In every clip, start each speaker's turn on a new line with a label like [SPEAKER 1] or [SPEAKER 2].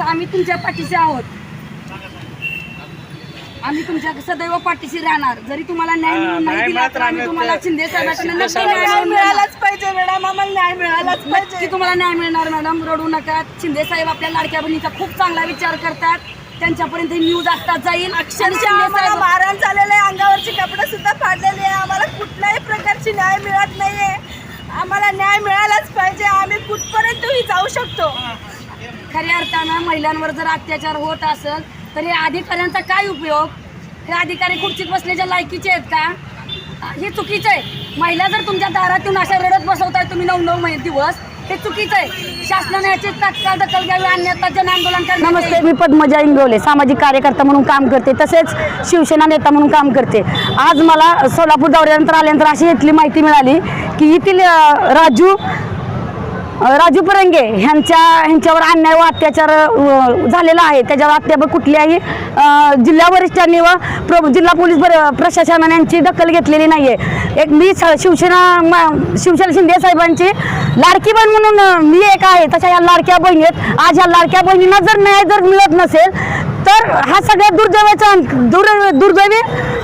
[SPEAKER 1] आम्ही तुमच्या पाठीशी आहोत. आम्ही तुमच्या सदैव पाठीशी राहणार. जरी तुम्हाला न्याय नाही दिला तर आम्ही तुम्हाला शिंदे नक्की न्याय
[SPEAKER 2] मिळालाच पाहिजे मॅडम. आम्हाला न्याय मिळालाच पाहिजे.
[SPEAKER 1] तुम्हाला न्याय मिळणार मॅडम? रडू नका. शिंदे साहेब आपल्या लाडक्या बहिणीचा खूप चांगला विचार करतात. त्यांच्यापर्यंत न्यूज असतात जाईल.
[SPEAKER 2] अक्षरशः मारहाण झालेले आहे अंगावरचे कपडे सुद्धा फाडलेले आहे. आम्हाला कुठल्याही प्रकारची न्याय मिळत नाहीये. आम्हाला न्याय मिळालाच पाहिजे. आम्ही कुठपर्यंतही जाऊ शकतो?
[SPEAKER 1] खऱ्या अर्थानं महिलांवर जर अत्याचार होत असेल तर हे अधिकाऱ्यांचा काय उपयोग? हे अधिकारी खुर्चीत बसण्याच्या लायकीचे आहेत का? हे चुकीचं आहे. महिला जर तुमच्या दारात येऊन अशा रडत बसवताय तुम्ही नऊ नऊ महिने दिवस हे चुकीचं आहे. शासनाने याची तात्काळ दखल घ्यावी अन्यथा जन आंदोलन नमस्ते मी पद्मजा इंगवले सामाजिक कार्यकर्ता म्हणून काम करते तसेच शिवसेना नेता म्हणून काम करते. आज मला सोलापूर दौऱ्यानंतर आल्यानंतर अशी इथली माहिती मिळाली की येथील राजू राजू परंगे ह्यांच्या ह्यांच्यावर अन्याय व अत्याचार झालेला आहे. त्याच्यावर अद्याप कुठल्याही जिल्हा वरिष्ठांनी व प्र जिल्हा पोलीस प्रशासनाने यांची दखल घेतलेली नाही आहे एक मी स- शिवसेना मा- शिवसेना शिंदे साहेबांची लाडकी बहीण म्हणून मी एक आहे. तशा या लाडक्या बहिणी आहेत आज ह्या लाडक्या बहिणींना जर न्याय जर मिळत नसेल तर हा सगळ्यात दुर्दैवाचा दुर दुर्दैवी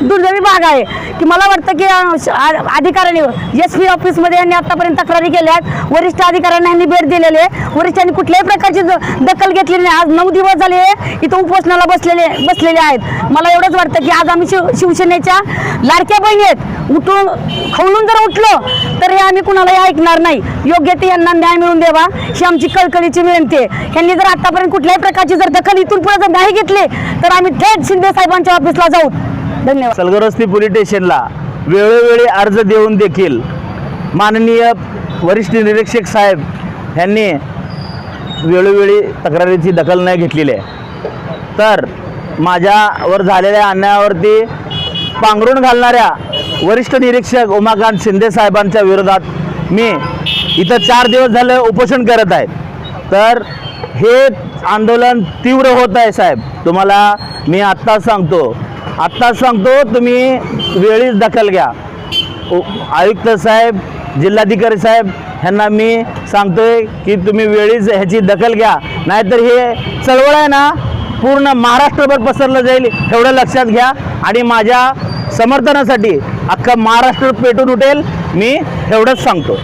[SPEAKER 1] दुर्दैवी भाग आहे. की मला वाटतं की आ- अधिकाऱ्यांनी एस पी ऑफिसमध्ये यांनी आतापर्यंत तक्रारी केल्या आहेत वरिष्ठ अधिकाऱ्यांना यांनी भेट दिलेली आहे. वरिष्ठांनी कुठल्याही प्रकारची दखल घेतलेली नाही. आज नऊ दिवस झाले इथं उपोषणाला बसलेले बसलेले आहेत. मला एवढंच वाटतं की आज आम्ही शिव शिवसेनेच्या लाडक्या बहिणी आहेत. उठून खवळून जर उठलो तर हे आम्ही कुणालाही ऐकणार नाही. योग्य ते यांना न्याय मिळवून द्यावा ही आमची कळकळीची विनंती आहे. यांनी जर आतापर्यंत कुठल्याही प्रकारची जर दखल इथून पुढे जर नाही घेतली तर आम्ही थेट शिंदे साहेबांच्या ऑफिसला जाऊ. धन्यवाद.
[SPEAKER 3] सलगरस्ती पोलीस स्टेशनला वेळोवेळी अर्ज देऊन देखील माननीय वरिष्ठ निरीक्षक साहेब ह्यांनी वेळोवेळी तक्रारीची दखल नाही घेतलेली आहे. तर माझ्यावर झालेल्या अन्यायावरती पांघरून घालणाऱ्या वरिष्ठ निरीक्षक उमाकांत शिंदे साहेबांच्या विरोधात मी इथं चार दिवस झाले उपोषण करत आहे. तर हे आंदोलन तीव्र होत आहे साहेब. तुम्हाला मी आत्ताच सांगतो. आत्ताच सांगतो तुम्ही वेळीच दखल घ्या. उ- आयुक्त साहेब जिल्हाधिकारी साहेब ह्यांना मी सांगतोय की तुम्ही वेळीच ह्याची दखल घ्या. नाहीतर हे चळवळ आहे ना पूर्ण महाराष्ट्रभर पसरलं जाईल एवढं लक्षात घ्या. आणि माझ्या समर्थनासाठी अख्खा महाराष्ट्र पेटून उठेल मी एवढंच सांगतो.